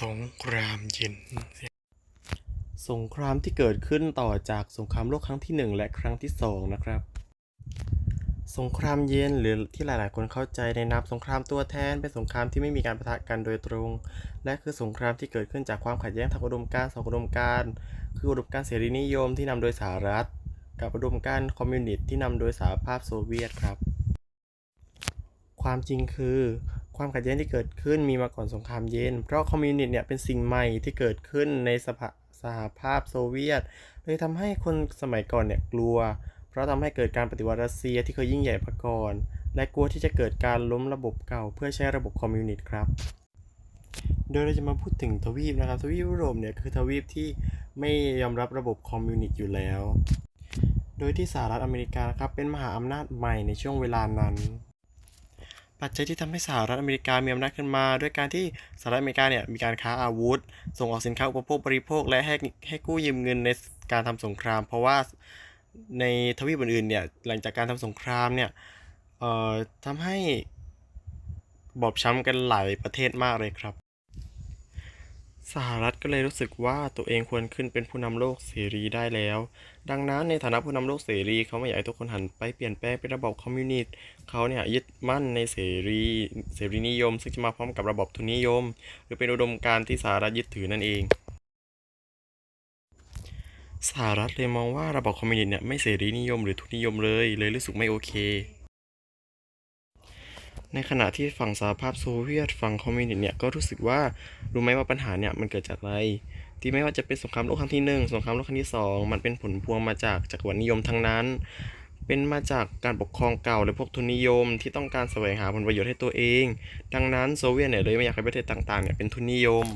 สงครามเย็น สงครามที่เกิดขึ้นต่อจากสงครามโลกครั้งที่หนึ่งและครั้งที่สองนะครับ สงครามเย็นหรือที่หลาย ๆ คนเข้าใจในนามสงครามตัวแทน เป็นสงครามที่ไม่มีการปะทะกันโดยตรง และคือสงครามที่เกิดขึ้นจากความขัดแย้งทางอุดมการณ์สองอุดมการณ์คืออุดมการณ์เสรีนิยมที่นำโดยสหรัฐ กับอุดมการณ์คอมมิวนิสต์ที่นำโดยสหภาพโซเวียตครับ ความจริงคือ ความขัดแย้งที่เกิดขึ้นมีมาก่อนสงครามเย็น เพราะคอมมิวนิสต์เนี่ยเป็นสิ่งใหม่ที่เกิดขึ้นในสภาสหภาพโซเวียตเลยทำให้คนสมัยก่อนเนี่ยกลัว เพราะทำให้เกิดการปฏิวัติรัสเซียที่เคยยิ่งใหญ่มาก่อน และกลัวที่จะเกิดการล้มระบบเก่า เพื่อใช้ระบบคอมมิวนิสต์ครับ โดยเราจะมาพูดถึงทวีปนะครับ ทวีปยุโรปเนี่ยคือทวีปที่ไม่ยอมรับระบบคอมมิวนิสต์อยู่แล้ว โดยที่สหรัฐอเมริกานะครับเป็นมหาอำนาจใหม่ในช่วงเวลานั้น ปัจจัยที่ทำให้สหรัฐอเมริกามีอำนาจขึ้นมา ด้วยการที่สหรัฐอเมริกาเนี่ยมีการค้าอาวุธ ส่งออกสินค้าอุปโภคบริโภค และให้ให้กู้ยืมเงินในการทำสงคราม เพราะว่าในทวีปอื่นๆเนี่ยหลังจากการทำสงครามเนี่ยเอ่อทำให้บอบช้ำกันหลายประเทศมากเลยครับ สหรัฐก็เลยรู้สึกว่าตัวเองควรขึ้นเป็นผู้นำโลกเสรีได้แล้ว ดังนั้นในฐานะผู้นำโลกเสรีเขาไม่อยากให้ทุกคนหันไปเปลี่ยนแปลงเป็นระบบคอมมิวนิสต์เขาเนี่ยยึดมั่นในเสรีเสรีนิยม ซึ่งจะมาพร้อมกับระบบทุนนิยม หรือเป็นอุดมการณ์ที่สหรัฐยึดถือนั่นเอง สหรัฐเลยมองว่าระบบคอมมิวนิสต์เนี่ยไม่เสรีนิยมหรือทุนนิยมเลย เลยรู้สึกไม่โอเค ในขณะที่ฝั่งสหภาพโซเวียตฝั่งคอมมิวนิสต์เนี่ยก็รู้สึกว่ารู้ไหมว่าปัญหาเนี่ยมันเกิดจากอะไร ที่ไม่ว่าจะเป็นสงครามโลกครั้งที่หนึ่งสงครามโลกครั้งที่สองมันเป็นผลพวงมาจากจักรวรรดินิยมทั้งนั้น เป็นมาจากการปกครองเก่าและพวกทุนนิยมที่ต้องการแสวงหาผลประโยชน์ให้ตัวเอง ดังนั้นโซเวียตเนี่ยเลยไม่อยากให้ประเทศต่างๆเนี่ยเป็นทุนนิยม